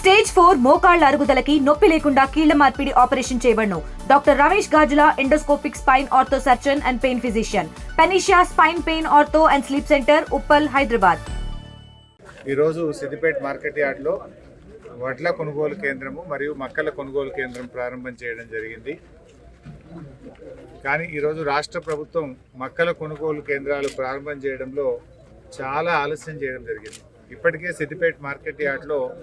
Stage four మోకాళ్ళ అరుగుదలకి నొప్పి లేకుండా కీళ్ళ మార్పిడి operation చేయబడను. Doctor Ramesh Gajula endoscopic spine ortho surgeon and pain physician. పెనిషియా spine pain ortho and sleep centre Uppal Hyderabad. ఈరోజు Siddipet market యార్డ్లో వడ్ల కొనుగోలు కేంద్రము మరియు మక్కల కొనుగోలు కేంద్రం ప్రారంభం చేయడం జరిగింది. కానీ ఈరోజు రాష్ట్ర ప్రభుత్వం మక్కల కొనుగోలు కేంద్రాలు ప్రారంభం చేయడంలో చాలా ఆలస్యం చేయడం జరిగింది. ఇప్పటికే సిద్దిపేట మార్కెట్ యార్డ్లో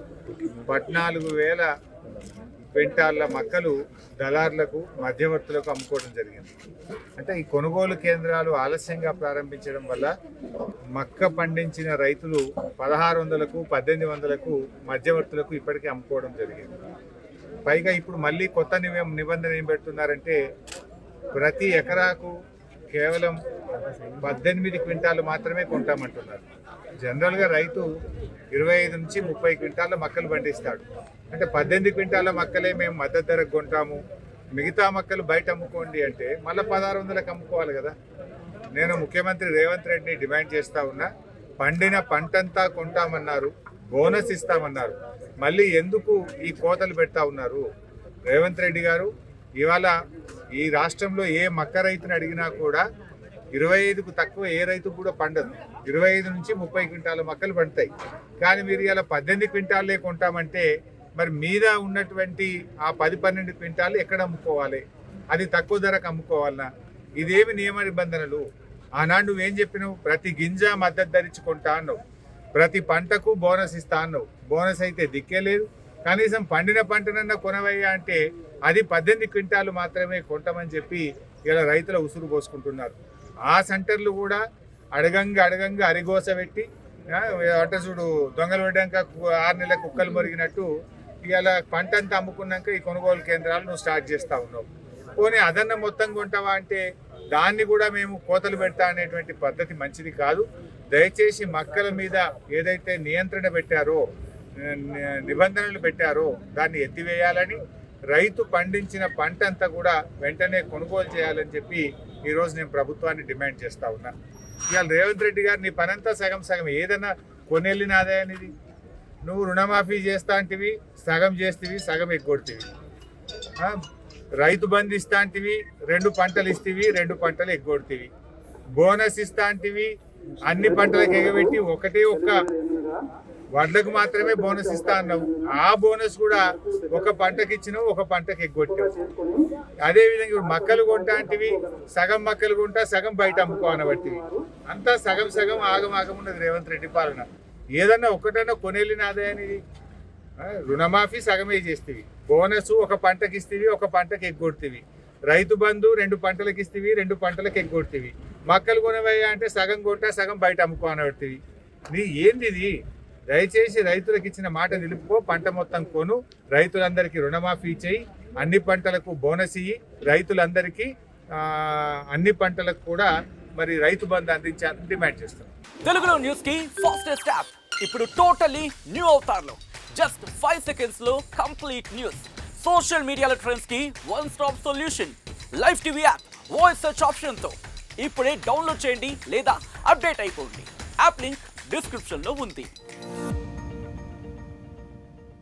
పద్నాలుగు వేల క్వింటాళ్ళ మక్కలు దళారులకు మధ్యవర్తులకు అమ్ముకోవడం జరిగింది. అంటే ఈ కొనుగోలు కేంద్రాలు ఆలస్యంగా ప్రారంభించడం వల్ల మక్క పండించిన రైతులు పదహారు వందలకు పద్దెనిమిది వందలకు మధ్యవర్తులకు ఇప్పటికే అమ్ముకోవడం జరిగింది. పైగా ఇప్పుడు మళ్ళీ కొత్త నివ- నిబంధన ఏం పెడుతున్నారంటే ప్రతి ఎకరాకు కేవలం పద్దెనిమిది క్వింటాలు మాత్రమే కొంటామంటున్నారు. జనరల్గా రైతు ఇరవై ఐదు నుంచి ముప్పై క్వింటాల మక్కలు పండిస్తాడు. అంటే పద్దెనిమిది క్వింటాల మక్కలే మేము మద్దతు ధరకు కొంటాము. మిగతా మక్కలు బయట అమ్ముకోండి అంటే మళ్ళీ పదహారు వందలకు అమ్ముకోవాలి కదా. నేను ముఖ్యమంత్రి రేవంత్ రెడ్డిని డిమాండ్ చేస్తా ఉన్నా పండిన పంటంతా కొంటామన్నారు బోనస్ ఇస్తామన్నారు. మళ్ళీ ఎందుకు ఈ కోతలు పెడతా ఉన్నారు? రేవంత్ రెడ్డి గారు ఇవాళ ఈ రాష్ట్రంలో ఏ మక్క రైతుని అడిగినా కూడా ఇరవై ఐదుకు తక్కువ ఏ రైతు కూడా పండదు. ఇరవై ఐదు నుంచి ముప్పై క్వింటాల మొక్కలు పండుతాయి. కానీ మీరు ఇలా పద్దెనిమిది క్వింటాలే కొంటామంటే మరి మీద ఉన్నటువంటి ఆ పది పన్నెండు క్వింటాలు ఎక్కడ అమ్ముకోవాలి? అది తక్కువ ధరకు అమ్ముకోవాలనా? ఇదేమి నియమ నిబంధనలు? ఆనాడు నువ్వేం చెప్పినావు? ప్రతి గింజ మద్దతు ధరించి కొంటా అన్నావు. ప్రతి పంటకు బోనస్ ఇస్తా అన్నావు. బోనస్ అయితే దిక్కే లేదు. కనీసం పండిన పంటనన్నా కొనవయ్యా అంటే అది పద్దెనిమిది క్వింటాలు మాత్రమే కొంటామని చెప్పి ఇలా రైతుల ఉసురు పోసుకుంటున్నారు. ఆ సెంటర్లు కూడా అడగంగా అడగంగా అరిగోస పెట్టి అట్ట చూడు దొంగలు పడ్డాక కు- ఆరు నెలల కుక్కలు మరిగినట్టు ఇవాళ పంట అంతా అమ్ముకున్నాక ఈ కొనుగోలు కేంద్రాలు నువ్వు స్టార్ట్ చేస్తూ ఉన్నావు పోనీ అదన్న మొత్తం కొంటావా అంటే దాన్ని కూడా మేము కోతలు పెడతా అనేటువంటి పద్ధతి మంచిది కాదు. దయచేసి మక్కల మీద ఏదైతే నియంత్రణ పెట్టారో నిబంధనలు పెట్టారో దాన్ని ఎత్తివేయాలని రైతు పండించిన పంట అంతా కూడా వెంటనే కొనుగోలు చేయాలని చెప్పి ఈరోజు నేను ప్రభుత్వాన్ని డిమాండ్ చేస్తా ఉన్నా. ఇవాళ రేవంత్ రెడ్డి గారు నీ పనంతా సగం సగం ఏదన్నా కొనెళ్ళిన ఆదాయానిది నువ్వు రుణమాఫీ చేస్తా అంటివి సగం చేస్తేవి సగం ఎగ్గొడితివి. రైతు బంధు ఇస్తా అంటివి రెండు పంటలు ఇస్తేవి రెండు పంటలు ఎగ్గొడితివి. బోనస్ ఇస్తా అంటివి అన్ని పంటలకు ఎగబెట్టి ఒకటే ఒక్క వడ్లకు మాత్రమే బోనస్ ఇస్తా అన్నావు. ఆ బోనస్ కూడా ఒక పంటకి ఇచ్చినావు ఒక పంటకి ఎగ్గొట్టావు. అదేవిధంగా ఇప్పుడు మక్కలు కొంటా అంటివి సగం మక్కలు కొంటా సగం బయట అమ్ముకో అనబట్టివి అంతా సగం సగం ఆగమాగం ఉన్నది రేవంత్ రెడ్డి పాలన. ఏదన్నా ఒకటన్నా కొనేళ్ళిన ఆదాయానికి రుణమాఫీ సగమే చేస్తేవి. బోనస్ ఒక పంటకి ఇస్తేవి ఒక పంటకి ఎగ్గొడుతీవి. రైతు బంధు రెండు పంటలకు ఇస్తేవి రెండు పంటలకు ఎగ్గొడుతీవి. మక్కలు కొనవయ్యా అంటే సగం కొంటా సగం బయట అమ్ముకో అనబట్టివి నీ ఏంది ఇది దయచేసి రైతులకు ఇచ్చిన మాట నిలుపుకో పంట మొత్తం కొను రైతులందరికీ రుణమాఫీ చేయి అన్ని పంటలకు బోనస్ ఇయ్యి రైతులందరికీ అన్ని పంటలకు కూడా మరి రైతు బంధు అందించాలని డిమాండ్ చేస్తాం. తెలుగులో న్యూస్కి ఫాస్టెస్ట్ యాప్ ఇప్పుడు టోటలీ న్యూ అవతార్లో జస్ట్ ఫైవ్ సెకండ్స్లో కంప్లీట్ న్యూస్ సోషల్ మీడియాలో ట్రెండ్స్కి one stop solution live TV app voice search ఆప్షన్తో. ఇప్పుడే డౌన్లోడ్ చేయండి లేదా అప్డేట్ అయిపోండి. యాప్ లింక్ డిస్క్రిప్షన్లో ఉంది.